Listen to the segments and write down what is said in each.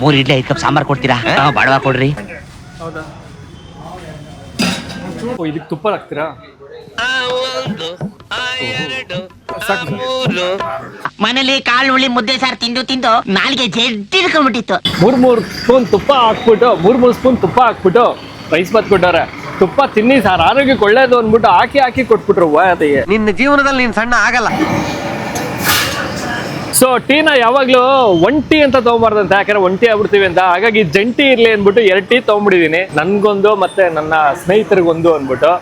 ಮೂರ್ ಇಡ್ಲಿ ಐದು ಕಪ್ ಸಾಂಬಾರ್ ಕೊಡ್ತೀರಾ? ಬಾಡವಾ ಕೊಡ್ರಿ. ಹೌದಾ? ಓ ಇದಕ್ಕೆ ತುಪ್ಪ ಹಾಕ್ತೀರಾ. ಮನೇಲಿ ಕಾಳು ಹುಳಿ ಮುದ್ದೆ ಸಾರು ತಿಂದು ತಿಂದು ನಾಲ್ಗೆ ಜಡ್ಡಿಡ್ಕೊಂಡ್ಬಿಟ್ಟಿತ್ತು ಮೂರ್ ಮೂರ್ ಸ್ಪೂನ್ ತುಪ್ಪ ಹಾಕ್ಬಿಟ್ಟು ಮೂರ್ ಮೂರ್ ಸ್ಪೂನ್ ತುಪ್ಪ ಹಾಕ್ಬಿಟ್ಟು ರೈಸ್ ಬಾತ್ ಕೊಟ್ಟವ್ರೆ ತುಪ್ಪ ತಿನ್ನಿ ಸಾರ್ ಆರೋಗ್ಯಕ್ಕೆ ಒಳ್ಳೇದು ಅಂದ್ಬಿಟ್ಟು ಹಾಕಿ ಹಾಕಿ ಕೊಟ್ಬಿಟ್ರು ಅದಕ್ಕೆ ನಿನ್ನ ಜೀವನದಲ್ಲಿ ನೀನ್ ಸಣ್ಣ ಆಗಲ್ಲ. ಸೊ ಟೀನ ಯಾವಾಗ್ಲೂ ಒಂಟಿ ಅಂತ ತಗೊಂಬಾರ್ದಂತೆ. ಯಾಕಂದ್ರೆ ಒಂಟಿ ಆಗ್ಬಿಡ್ತೀವಿ ಅಂತ. ಹಾಗಾಗಿ ಜಂಟಿ ಇರ್ಲಿ ಅಂದ್ಬಿಟ್ಟು ಎರಡು ಟೀ ತಗೊಂಡ್ಬಿಟ್ಟಿದೀನಿ. ನನ್ಗೊಂದು ಮತ್ತೆ ನನ್ನ ಸ್ನೇಹಿತರಿಗೊಂದು ಅಂದ್ಬಿಟ್ಟು.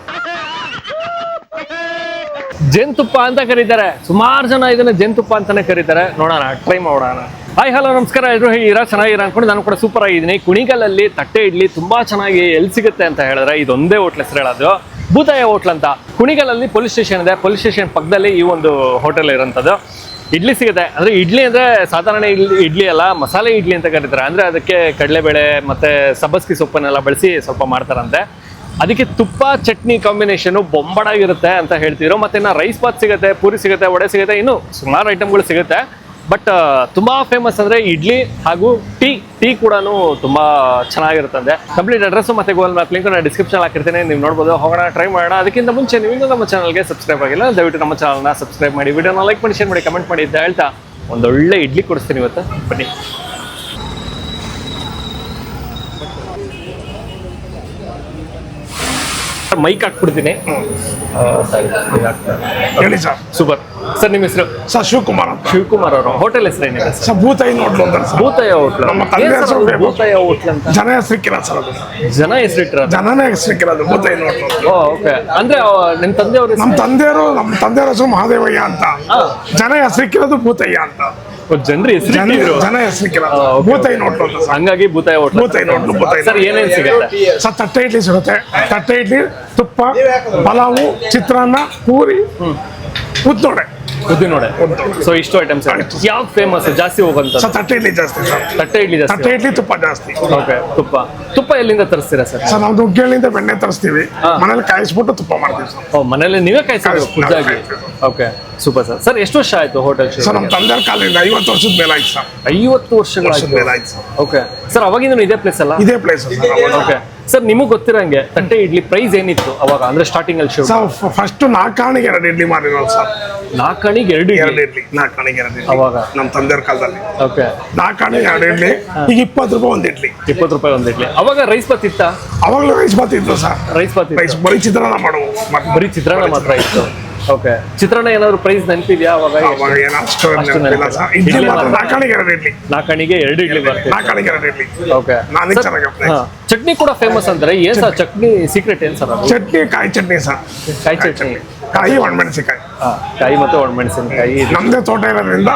ಜೇನುತುಪ್ಪ ಅಂತ ಕರೀತಾರೆ. ಸುಮಾರು ಜನ ಇದನ್ನ ಜೇನುತುಪ್ಪ ಅಂತಾನೆ ಕರೀತಾರೆ. ನೋಡೋಣ ಟ್ರೈ ಮಾಡೋಣ. ಹಾಯ್ ಹಲೋ ನಮಸ್ಕಾರ. ಎಲ್ಲರೂ ಹೇಗಿರ ಚೆನ್ನಾಗಿರ ಅನ್ಕೊಂಡು ನಾನು ಕೂಡ ಸೂಪರ್ ಆಗಿದ್ದೀನಿ. ಕುಣಿಗಲಲ್ಲಿ ತಟ್ಟೆ ಇಡ್ಲಿ ತುಂಬಾ ಚೆನ್ನಾಗಿ ಎಲ್ಲಿ ಸಿಗುತ್ತೆ ಅಂತ ಹೇಳಿದ್ರೆ ಇದೊಂದೇ ಹೋಟ್ಲ್ ಹೆಸರು ಹೇಳೋದು. ಭೂತಾಯ ಹೋಟ್ಲ್ ಅಂತ. ಕುಣಿಗಲಲ್ಲಿ ಪೊಲೀಸ್ ಸ್ಟೇಷನ್ ಇದೆ. ಪೊಲೀಸ್ ಸ್ಟೇಷನ್ ಪಕ್ಕದಲ್ಲಿ ಈ ಒಂದು ಹೋಟೆಲ್ ಇರೋಂಥದ್ದು. ಇಡ್ಲಿ ಸಿಗುತ್ತೆ. ಅಂದ್ರೆ ಇಡ್ಲಿ ಅಂದ್ರೆ ಸಾಧಾರಣ ಇಡ್ಲಿ ಇಡ್ಲಿ ಅಲ್ಲ, ಮಸಾಲೆ ಇಡ್ಲಿ ಅಂತ ಕರೀತಾರೆ. ಅಂದ್ರೆ ಅದಕ್ಕೆ ಕಡಲೆಬೇಳೆ ಮತ್ತೆ ಸಬ್ಬಸ್ಗಿ ಸೊಪ್ಪನ್ನೆಲ್ಲ ಬಳಸಿ ಸ್ವಲ್ಪ ಮಾಡ್ತಾರಂತೆ. ಅದಕ್ಕೆ ತುಪ್ಪ, ಚಟ್ನಿ ಕಾಂಬಿನೇಷನ್ ಬೊಂಬಡಾಗಿರುತ್ತೆ ಅಂತ ಹೇಳ್ತಿದ್ರು. ಮತ್ತೆ ಇನ್ನು ರೈಸ್ ಬಾತ್ ಸಿಗುತ್ತೆ, ಪೂರಿ ಸಿಗುತ್ತೆ, ವಡೆ ಸಿಗುತ್ತೆ, ಇನ್ನು ಸುಮಾರು ಐಟಮ್ಗಳು ಸಿಗುತ್ತೆ. ಬಟ್ ತುಂಬಾ ಫೇಮಸ್ ಅಂದ್ರೆ ಇಡ್ಲಿ ಹಾಗೂ ಟೀ. ಟೀ ಕೂಡ ತುಂಬಾ ಚೆನ್ನಾಗಿರುತ್ತದೆ ಕಂಪ್ಲೀಟ್ ಅಡ್ರೆಸ್ ಮತ್ತೆ ಗೂಗಲ್ ಮ್ಯಾಪ್ ಲಿಂಕ್ ನಾನು ಡಿಸ್ಕ್ರಿಪ್ಷನ್ ಹಾಕಿರ್ತೀನಿ. ನೀವು ನೋಡ್ಬೋದು, ಹೋಗೋಣ ಟ್ರೈ ಮಾಡೋಣ. ಅದಕ್ಕಿಂತ ಮುಂಚೆ ನೀವು ನಮ್ಮ ಚಾನಲ್ಗೆ ಸಬ್ಸ್ಕ್ರೈಬ್ ಆಗಿಲ್ಲ, ದಯವಿಟ್ಟು ನಮ್ಮ ಚಾನಲ್ನ ಸಬ್ಸ್ಕ್ರೈಬ್ ಮಾಡಿ. ವಿಡಿಯೋನ ಲೈಕ್ ಮಾಡಿ ಶೇರ್ ಮಾಡಿ ಕಮೆಂಟ್ ಮಾಡಿ ಅಂತ ಹೇಳ್ತಾ ಒಂದೊಳ್ಳೆ ಇಡ್ಲಿ ಕೊಡಿಸ್ತೀನಿ ಇವತ್ತು. ಬನ್ನಿ. ಮೈಕ್ ಹಾಕ್ಬಿಡ್ತೀನಿ. ಹೇಳಿ ಸರ್. ಸೂಪರ್. ಸರ್ ನಿಮ್ಮ ಹೆಸರು? ಸರ್ ಶಿವಕುಮಾರ್ ಅಂತ. ಶಿವಕುಮಾರ್ ಅವರು. ಹೋಟೆಲ್ ಹೆಸರು ಏನಿದೆ ಸರ್? ಸರ್ ಭೂತಾಯಿ ಅಂತ ಸರ್. ಭೂತಾಯ ಹೋಟ್ಲ್. ನಮ್ಮ ತಂದೆ ಹೆಸರು famous. ಭೂತಾಯ ಹೋಟ್ಲ್ ಅಂತ. ಜನ ಹೆಸರಿಕ್ಕಿರ ಸರ್ ಅದು. ಜನ ಹೆಸರಿಟ್ಟಿರೋದು ಜನನೇ ಹೆಸರಿಕ್ಕಿರೋದು ಭೂತಾಯಿ ನೋಡ್ಲು ಅಂತ. Oh okay. ಅಂದ್ರೆ ನಿಮ್ಮ ತಂದೆಯವರು ತಂದೆಯವ್ರ ನಮ್ಮ ತಂದೆಯವರು ನಮ್ಮ ತಂದೆಯವರ ಹೆಸರು ಮಹಾದೇವಯ್ಯ ಅಂತ. ಜನ ಹೆಸರಿಕ್ಕಿರೋದು ಭೂತಯ್ಯ ಅಂತ. ಜನರು ಹೆಸರು ಜನ ಹೆಸರಿಕ್ಕಿರೋದು ಆ, ಭೂತಾಯಿ ಹಂಗಾಗಿ ಭೂತಾಯಿ ಹೋಟ್ಲ್ ಭೂತಾಯಿ ನೋಡ್ಲು ಭೂತಾಯಿ ಸರ್ ಏನೇನ್ ಸಿಗುತ್ತೆ? ಸರ್ ತಟ್ಟೆ ಇಡ್ಲಿ ಸಿಗುತ್ತೆ. ತಟ್ಟೆ ಇಡ್ಲಿ ತುಪ್ಪ ಪಲಾವು ಚಿತ್ರಾನ್ನ ಪೂರಿ ಉದ್ದೋಡೆ. ಉದ್ದಿನ ನೋಡೆ. ಸೊ ಇಷ್ಟು ಐಟಮ್ಸ್ ಯಾವ್ದು ಫೇಮಸ್ ಜಾಸ್ತಿ ಹೋಗುವಂತ ಸರ್ ತಟ್ಟೆ ಇಡ್ಲಿ ಜಾಸ್ತಿ ಸರ್. ತಟ್ಟೆ ಇಡ್ಲಿ ತಟ್ಟೆ ಜಾಸ್ತಿ ಇಡ್ಲಿ ತುಪ್ಪ ಜಾಸ್ತಿ. ಓಕೆ ತುಪ್ಪ. ತುಪ್ಪ ಎಲ್ಲಿಂದ ತರಿಸ್ತೀರಾ ಸರ್? ಸರ್ ನಾವು ನುಗ್ಗೇಳಿಂದ ಬೆಣ್ಣೆ ತರಿಸ್ತೀವಿ. ಮನೇಲಿ ಕಾಯಿಸ್ಬಿಟ್ಟು ತುಪ್ಪ ಮಾಡ್ತೀವಿ ಸರ್. ಓ ಮನೇಲಿ ನೀವೇ ಕಾಯಿಸ್ತೀರಾ ಕಾಯ್ಸಿ- ಖುದ್ದಾಗಿ ಓಕೆ ಸೂಪರ್ ಸರ್. ಸರ್ ಎಷ್ಟು ವರ್ಷ ಆಯ್ತು ಹೋಟೆಲ್ ಸರ್ ನಮ್ಮ ತಂದೆ ಕಾಲದಿಂದ ಐವತ್ತು ವರ್ಷದ ಮೇಲೆ ಆಯ್ತು ಸರ್. ಐವತ್ತು ವರ್ಷದ ವರ್ಷಗಳಾಯ್ತು ಮೇಲೆ ಆಯ್ತು ಸರ್. ಓಕೆ ಸರ್ ಅವಾಗಿಂದ ಇದೇ ಪ್ಲೇಸ್ ಅಲ್ಲ? ಇದೇ ಪ್ಲೇಸ್ ಸರ್. ಓಕೆ ಸರ್ ನಿಮಗೆ ಗೊತ್ತಿರಂಗೆ ತಟ್ಟೆ ಇಡ್ಲಿ ಪ್ರೈಸ್ ಏನಿತ್ತು ಅವಾಗ? ಅಂದ್ರೆ ಸ್ಟಾರ್ಟಿಂಗ್ ಅಲ್ಲಿ ಶುರು. ಸರ್ ಫಸ್ಟ್ ನಾಲ್ಕಾಣಿಗೆ ಎರಡು ಇಡ್ಲಿ ಮಾಡಿರೋದು ಸರ್. ನಾಲ್ಕಾಣಿಗೆ ಎರಡು ಎರಡು ಇಡ್ಲಿ ನಾಲ್ಕಾಣಿಗೆ ಎರಡು ಇಡ್ಲಿ. ಅವಾಗ? ನಮ್ಮ ತಂದೆಯವ್ರ ಕಾಲದಲ್ಲಿ. ಓಕೆ ನಾಲ್ಕಾಣಿಗೆ ಎರಡು ಇಡ್ಲಿ ಈಗ ಇಪ್ಪತ್ತು ರೂಪಾಯಿ ಒಂದು ಇಡ್ಲಿ. ಇಪ್ಪತ್ತು ರೂಪಾಯಿ ಒಂದು ಇಡ್ಲಿ. ಅವಾಗ ರೈಸ್ ಬಾತ್ ಇತ್ತ? ಅವಾಗಲೂ ರೈಸ್ ಬಾತ್ ಇತ್ತು ಸರ್. ರೈಸ್ ಬಾತ್ ರೈಸ್ ಬರೀ ಚಿತ್ರಾನ್ನ ಮಾಡುವ. ಬರೀ ಚಿತ್ರಾನ್ನ ಮಾತ್ರ ಇತ್ತು. ಓಕೆ. ಚಿತ್ರಾನ್ನ ಏನಾದ್ರು ಪ್ರೈಸ್ ನೆನಪಿದ್ಯಾ ಅವಾಗ. ನಾಲ್ಕಾಣಿಗೆ ಎರಡು ಇಡ್ಲಿ ಇಡ್ಲಿ. ಓಕೆ. ಚಟ್ನಿ ಕೂಡ ಫೇಮಸ್ ಅಂದ್ರೆ ಏನ್ ಸರ್ ಚಟ್ನಿ. ಸೀಕ್ರೆಟ್ ಏನ್ ಸರ್ ಚಟ್ನಿ ಕಾಯಿ ಚಟ್ನಿ ಸರ್. ಕಾಯಿ ಚಟ್ನಿ. ಕಾಯಿ ಒಣಮೆಣಸಿನಕಾಯಿ. ಕಾಯಿ ಮತ್ತೆ ಒಣಮೆಣಸಿನಕಾಯಿ ನಮ್ದೇ ತೋಟ ಇರೋದ್ರಿಂದ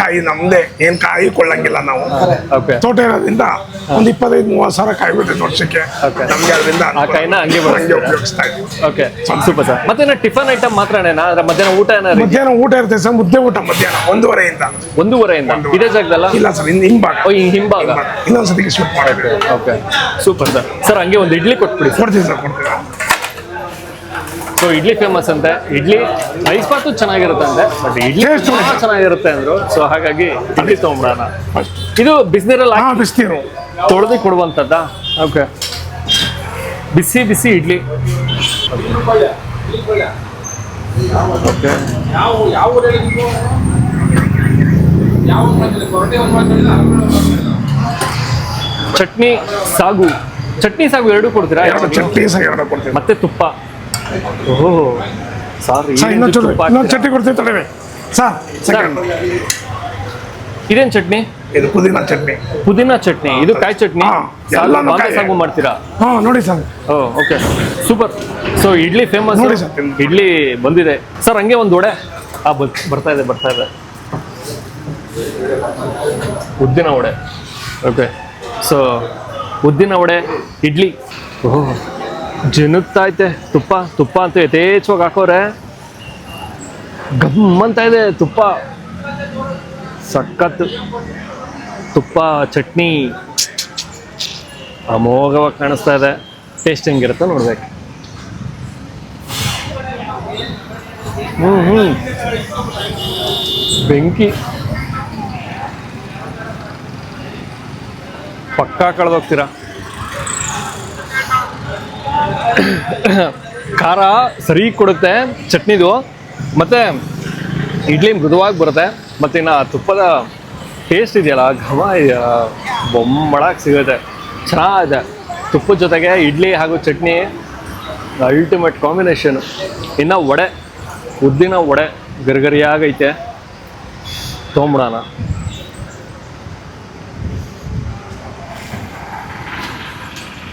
ಕಾಯಿ ನಮ್ದೇ ಏನ್ ಕಾಯಿ ಕೊಳ್ಳಂಗಿಲ್ಲ ನಾವು. ಓಕೆ ತೋಟ ಇರೋದ್ರಿಂದ ಒಂದ್ ಇಪ್ಪತ್ತೈದು ಮೂವತ್ತು ಸಾವಿರ ಕಾಯಿ ಬಿಡುತ್ತೆ ವರ್ಷಕ್ಕೆ. ನಮ್ಗೆ ಅದರಿಂದ ಆ ಕಾಯಿನ ಹಂಗೆ? ಉಪಯೋಗಿಸ್ತಾ ಓಕೆ ಸೂಪರ್ ಸರ್ ಮತ್ತೆ ಟಿಫನ್ ಐಟಮ್ ಮಾತ್ರ ಮಧ್ಯಾಹ್ನ ಊಟ? ಮಧ್ಯಾಹ್ನ ಊಟ ಇರುತ್ತೆ ಸರ್ ಮುದ್ದೆ ಊಟ ಮಧ್ಯಾಹ್ನ ಒಂದೂವರೆಯಿಂದ. ಒಂದೂವರೆಯಿಂದ. ಇದೇ ಜಾಗದಲ್ಲ? ಇಲ್ಲ ಸರ್ ಹಿಂಭಾಗ. ಓ ಹಿಂಭಾಗ. ಇನ್ನೊಂದ್ಸತಿ ಶಿಫ್ಟ್ ಮಾಡಿದ್ರೆ ಓಕೆ ಸೂಪರ್ ಸರ್ ಸರ್ ಹಂಗೆ ಒಂದು ಇಡ್ಲಿ ಕೊಟ್ಬಿಡಿ ಕೊಡ್ತೀನಿ ಕೊಡ್ತೀವಿ ಸರ್ ಕೊಡ್ತೀವಿ. ಸೊ ಇಡ್ಲಿ ಫೇಮಸ್ ಅಂತೆ. ಇಡ್ಲಿ ರೈಸ್ ಬಾತು ಚೆನ್ನಾಗಿರುತ್ತೆ ಅಂತೆ ಬಟ್ ಇಡ್ಲಿ ತುಂಬಾ. ಚೆನ್ನಾಗಿರುತ್ತೆ ಅಂದ್ರು. ಸೊ ಹಾಗಾಗಿ ಇಡ್ಲಿ ತಗೊಂಡ್ಬಿಡೋಣ ಇದು ಬಿಸಿನೀರಲ್ಲಿ ಹಾ ಬಿಸ್ತೀರು ತೊಳೆದು ಕೊಡುವಂಥದ್ದ? ಓಕೆ. ಬಿಸಿ ಬಿಸಿ ಇಡ್ಲಿ. ಓಕೆ. ಚಟ್ನಿ ಸಾಗು. ಚಟ್ನಿ ಸಾಗು ಎರಡು ಕೊಡ್ತೀರಾ? ಚಟ್ನಿ ಸಾಗು ಎರಡು ಕೊಡ್ತೀವಿ ಮತ್ತೆ ತುಪ್ಪ. ಓಹೋ. ಸಾರಿ ಸರ್ ಇನ್ನೊಂದು ಚೂರು ಇನ್ನೊಂದು ಚಟ್ನಿ ಕೊಡ್ತೀವಿ ತಡವೆ. ಸರ್ ಸೆಕೆಂಡ್ ಇದೇನ್ ಚಟ್ನಿ? ಇದು ಪುದೀನ ಚಟ್ನಿ. ಪುದೀನ ಚಟ್ನಿ. ಇದು ಕಾಯಿ ಚಟ್ನಿ? ಎಲ್ಲಾನು ಕಾಯಿ. ಸಾಗು ಮಾಡ್ತೀರಾ? ಹಾ ನೋಡಿ sir. Oh okay. Super. So idli famous ನೋಡಿ. ಇಡ್ಲಿ ಬಂದಿದೆ. ಸರ್ ಹಂಗೆ ಒಂದು ವಡೆ. ಆ ಬರ್- ಬರ್ತಾ ಇದೆ ಬರ್ತಾ ಇದೆ. ಉದ್ದಿನ ವಡೆ. ಓಕೆ ಸೊ ಉದ್ದಿನ ವಡೆ ಇಡ್ಲಿ. ಓಹ್. ಜಿನುಗ್ತಾ ಐತೆ. ತುಪ್ಪ ತುಪ್ಪ ಅಂತೂ ಯಥೇಚ್ಛವಾಗಿ ಹಾಕೋರೆ ಗಮ್ ಅಂತ ಇದೆ. ತುಪ್ಪ. ಸಖತ್ ತುಪ್ಪ, ಚಟ್ನಿ. ಅಮೋಘವಾಗಿ ಕಾಣಿಸ್ತಾ ಇದೆ. ಟೇಸ್ಟ್ ಹೆಂಗಿರುತ್ತೆ ನೋಡ್ಬೇಕು. ಹ್ಞೂ ಹ್ಞೂ ಬೆಂಕಿ. ಪಕ್ಕಾ ಕಳೆದೋಗ್ತೀರಾ? ಖಾರ ಸರಿ ಕೊಡುತ್ತೆ, ಚಟ್ನಿದು. ಮತ್ತೆ ಇಡ್ಲಿ ಮೃದುವಾಗಿ ಬರುತ್ತೆ, ಮತ್ತೆ ಇನ್ನು ತುಪ್ಪದ ಟೇಸ್ಟ್ ಇದೆಯಲ್ಲ ಘಮ ಬೊಮ್ಮಳಾಗಿ ಸಿಗುತ್ತೆ. ಚೆನ್ನಾಗಿದೆ. ತುಪ್ಪದ ಜೊತೆಗೆ ಇಡ್ಲಿ ಹಾಗೂ ಚಟ್ನಿ ಅಲ್ಟಿಮೇಟ್ ಕಾಂಬಿನೇಷನ್ ಇನ್ನು ವಡೆ, ಉದ್ದಿನ ವಡೆ ಗರಿಗರಿಯಾಗೈತೆ ತೊಗೊಂಬಿಡೋಣ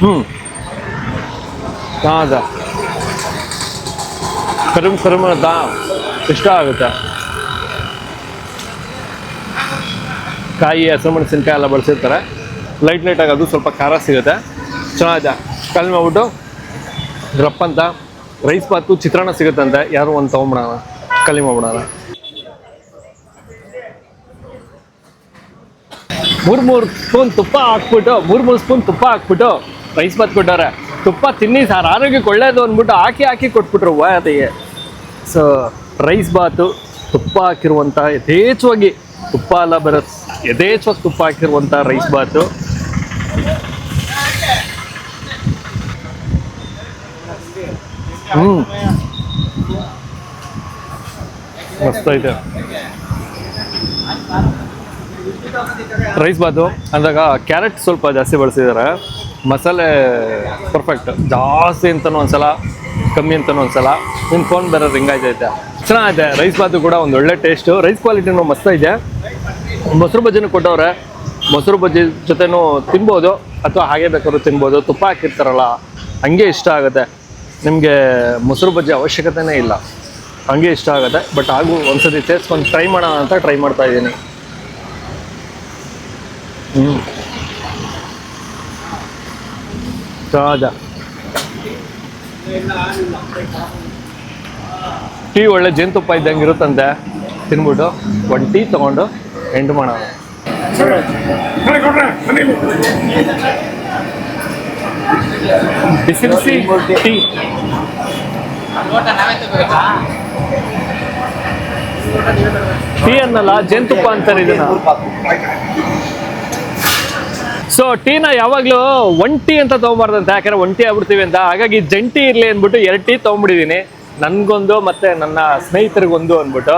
ಹ್ಞೂ ಹಾಂ ಕರಿಮ್ ಕರಿಮ್ ದಾ, ಇಷ್ಟ ಆಗುತ್ತೆ. ಕಾಯಿ, ಹಸಿರು ಮೆಣಸಿನ್ಕಾಯಿ ಎಲ್ಲ ಬಳಸಿರ್ತಾರೆ. ಲೈಟ್ ಲೈಟಾಗಿ ಅದು ಸ್ವಲ್ಪ ಖಾರ ಸಿಗುತ್ತೆ. ಚೆನ್ನಾಗಿದೆ ಕಲ್ಮೆ ಮಾಡ್ಬಿಟ್ಟು ರಪ್ಪ ಅಂತ. ರೈಸ್ ಬಾತು ಚಿತ್ರಾನ್ನ ಸಿಗುತ್ತಂತೆ ಯಾರು ಒಂದು ತೊಗೊಂಬಿಡೋಣ ಕಲಿ ಮಾಡ್ಬಿಡೋಣ. ಮೂರು ಮೂರು ಸ್ಪೂನ್ ತುಪ್ಪ ಹಾಕ್ಬಿಟ್ಟು, ಮೂರು ಮೂರು ಸ್ಪೂನ್ ತುಪ್ಪ ಹಾಕ್ಬಿಟ್ಟು ರೈಸ್ ಬಾತ್ ಕೊಟ್ಟವ್ರೆ ತುಪ್ಪ ತಿನ್ನಿ ಸರ್, ಆರೋಗ್ಯಕ್ಕೆ ಒಳ್ಳೇದು ಅಂದ್ಬಿಟ್ಟು ಹಾಕಿ ಹಾಕಿ ಕೊಟ್ಬಿಟ್ರು ಅದಕ್ಕೆ ಸೊ ರೈಸ್ ಬಾತು, ತುಪ್ಪ ಹಾಕಿರುವಂಥ ಯಥೇಚ್ಛವಾಗಿ ತುಪ್ಪ ಎಲ್ಲ ಬರುತ್ತೆ ಯಥೇಚ್ಛವಾಗಿ ತುಪ್ಪ ಹಾಕಿರುವಂಥ ರೈಸ್ ಬಾತು. ಹ್ಞೂ ಮಸ್ತ್ ಐತೆ ರೈಸ್ ಬಾತು, ಅಂದಾಗ ಕ್ಯಾರೆಟ್ ಸ್ವಲ್ಪ ಜಾಸ್ತಿ ಬಳಸಿದ್ದಾರೆ ಮಸಾಲೆ ಪರ್ಫೆಕ್ಟ್ ಜಾಸ್ತಿ ಅಂತಲೂ ಒಂದ್ಸಲ, ಕಮ್ಮಿ ಅಂತಲೂ ಒಂದ್ಸಲ. ನಿಮ್ಮ ಫೋನ್ ಬೇರೆ ರಿಂಗ್ ಆಯ್ತೈತೆ ಚೆನ್ನಾಗೈತೆ ರೈಸ್ ಬಾತು ಕೂಡ ಒಂದು ಒಳ್ಳೆ ಟೇಸ್ಟು ರೈಸ್ ಕ್ವಾಲಿಟಿನೂ ಮಸ್ತ್ ಇದೆ. ಮೊಸರು ಬಜ್ಜಿನೂ ಕೊಟ್ಟವ್ರೆ. ಮೊಸರು ಬಜ್ಜಿ ಜೊತೆನೂ ತಿನ್ಬೋದು. ಅಥವಾ ಹಾಗೆ ಬೇಕಾದ್ರೂ ತಿನ್ಬೋದು. ತುಪ್ಪ ಹಾಕಿರ್ತಾರಲ್ಲ, ಹಂಗೆ ಇಷ್ಟ ಆಗುತ್ತೆ. ನಿಮಗೆ ಮೊಸರು ಬಜ್ಜಿ ಅವಶ್ಯಕತೆನೇ ಇಲ್ಲ. ಹಂಗೆ ಇಷ್ಟ ಆಗುತ್ತೆ. ಬಟ್ ಹಾಗೂ ಒಂದ್ಸತಿ ಒಂದು ಟ್ರೈ ಮಾಡೋಣ ಅಂತ ಟ್ರೈ ಮಾಡ್ತಾ ಇದ್ದೀನಿ. ಹ್ಞೂ ಸಹಜ. ಟೀ ಒಳ್ಳೆ ಜೇನುತುಪ್ಪ ಇದ್ದಂಗೆ ಇರುತ್ತಂತೆ. ತಿನ್ಬಿಟ್ಟು ಒಂದು ಟೀ ತೊಗೊಂಡು ಎಂಟು ಮಾಡೋಣ. ಟೀ. ಟೀ ಅನ್ನಲ್ಲ ಜೇನುತುಪ್ಪ ಅಂತಾರೆ ಇದನ್ನ. ಸೊ ಟೀನ ಯಾವಾಗಲೂ ಒಂಟಿ ಅಂತ ತಗೊಂಬಾರ್ದಂತೆ. ಯಾಕಂದ್ರೆ ಒಂಟಿ ಆಗ್ಬಿಡ್ತೀವಿ ಅಂತ. ಹಾಗಾಗಿ ಜಂಟಿ ಇರಲಿ ಅಂದ್ಬಿಟ್ಟು ಎರಡು ಟೀ ತೊಗೊಂಬಿಟ್ಟಿದ್ದೀನಿ. ನನಗೊಂದು ಮತ್ತೆ ನನ್ನ ಸ್ನೇಹಿತರಿಗೊಂದು ಅಂದ್ಬಿಟ್ಟು.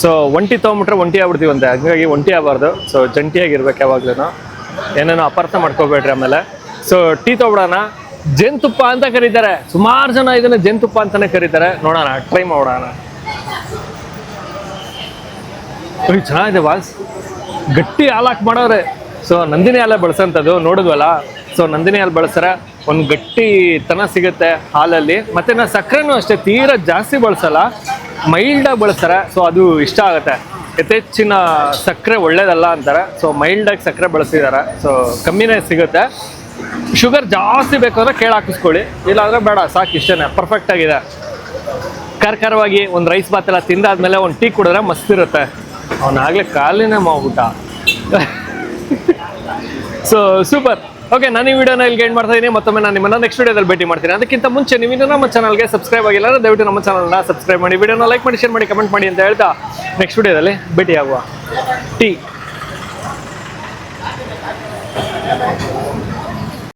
ಸೊ ಒಂಟಿ ತೊಗೊಂಬಿಟ್ರೆ ಒಂಟಿ ಆಗ್ಬಿಡ್ತೀವಿ ಅಂತ ಹಾಗಾಗಿ ಒಂಟಿ ಆಗಬಾರ್ದು. ಸೊ ಜಂಟಿಯಾಗಿರ್ಬೇಕು ಯಾವಾಗ್ಲೂ ಏನೇನೋ ಅಪಾರ್ಥ ಮಾಡ್ಕೋಬೇಡ್ರಿ ಆಮೇಲೆ. ಸೊ ಟೀ ತೊಗೊಬಿಡೋಣ. ಜೇನುತುಪ್ಪ ಅಂತ ಕರೀತಾರೆ. ಸುಮಾರು ಜನ ಇದನ್ನ ಜೇನುತುಪ್ಪ ಅಂತಾನೆ ಕರೀತಾರೆ. ನೋಡೋಣ ಟ್ರೈ ಮಾಡೋಣ. ಚೆನ್ನಾಗಿದೆ ವಾಸ್ ಗಟ್ಟಿ ಹಾಲಾಕ್ ಮಾಡೋರೆ ಸೊ ನಂದಿನಿ ಹಾಲೆ ಬಳಸೋಂಥದ್ದು ನೋಡಿದ್ವಲ್ಲ? ಸೊ ನಂದಿನಿ ಹಾಲು ಬಳಸ್ರೆ ಒಂದು ಗಟ್ಟಿ ತನ ಸಿಗುತ್ತೆ ಹಾಲಲ್ಲಿ. ಮತ್ತೆ ನಾ ಸಕ್ಕರೆನೂ ಅಷ್ಟೇ, ತೀರಾ ಜಾಸ್ತಿ ಬಳಸಲ್ಲ. ಮೈಲ್ಡಾಗಿ ಬಳಸ್ತಾರೆ ಸೊ ಅದು ಇಷ್ಟ ಆಗುತ್ತೆ. ಯಥೇಚ್ಛಿನ ಸಕ್ಕರೆ ಒಳ್ಳೇದಲ್ಲ ಅಂತಾರೆ. ಸೊ ಮೈಲ್ಡಾಗಿ ಸಕ್ಕರೆ ಬಳಸಿದ್ದಾರೆ ಸೊ ಕಮ್ಮಿನೇ ಸಿಗುತ್ತೆ. ಶುಗರ್ ಜಾಸ್ತಿ ಬೇಕಾದ್ರೆ ಕೇಳಿ ಹಾಕಿಸ್ಕೊಳ್ಳಿ. ಇಲ್ಲಾಂದ್ರೆ ಬೇಡ, ಸಾಕು ಇಷ್ಟೇ ಪರ್ಫೆಕ್ಟ್ ಆಗಿದೆ. ಖಾರವಾಗಿ ಒಂದು ರೈಸ್ ಬಾತ್ ಎಲ್ಲ ತಿಂದಾದ್ಮೇಲೆ ಒಂದು ಟೀ ಕುಡಿದ್ರೆ ಮಸ್ತ್ ಇರುತ್ತೆ. ಅವನಾಗ್ಲೇ ಕಾಲಿನೇ ಮಾಡ್ಬಿಟ್ಟ ಸೊ ಸೂಪರ್ ಓಕೆ ನಾನು ಈ ವಿಡಿಯೋನ ಇಲ್ಲಿ ಗೈಡ್ ಮಾಡ್ತಾ ಇದ್ದೀನಿ ಮತ್ತೊಮ್ಮೆ ನಾನು ನಿಮ್ಮನ್ನ ನೆಕ್ಸ್ಟ್ ವಿಡಿಯೋದಲ್ಲಿ ಭೇಟಿ ಮಾಡ್ತೀನಿ. ಅದಕ್ಕಿಂತ ಮುಂಚೆ ನೀವು ಇನ್ನೂ ನಮ್ಮ ಚಾನಲ್ಗೆ ಸಬ್ಸ್ಕ್ರೈಬ್ ಆಗಿಲ್ಲ ಅಂದರೆ ದಯವಿಟ್ಟು ನಮ್ಮ ಚಾನಲ್ನ ಸಬ್ಸ್ಕ್ರೈಬ್ ಮಾಡಿ. ವಿಡಿಯೋನ ಲೈಕ್ ಮಾಡಿ ಶೇರ್ ಮಾಡಿ ಕಮೆಂಟ್ ಮಾಡಿ ಅಂತ ಹೇಳ್ತಾ ನೆಕ್ಸ್ಟ್ ವಿಡಿಯೋದಲ್ಲಿ ಆಗುವ ಟೀ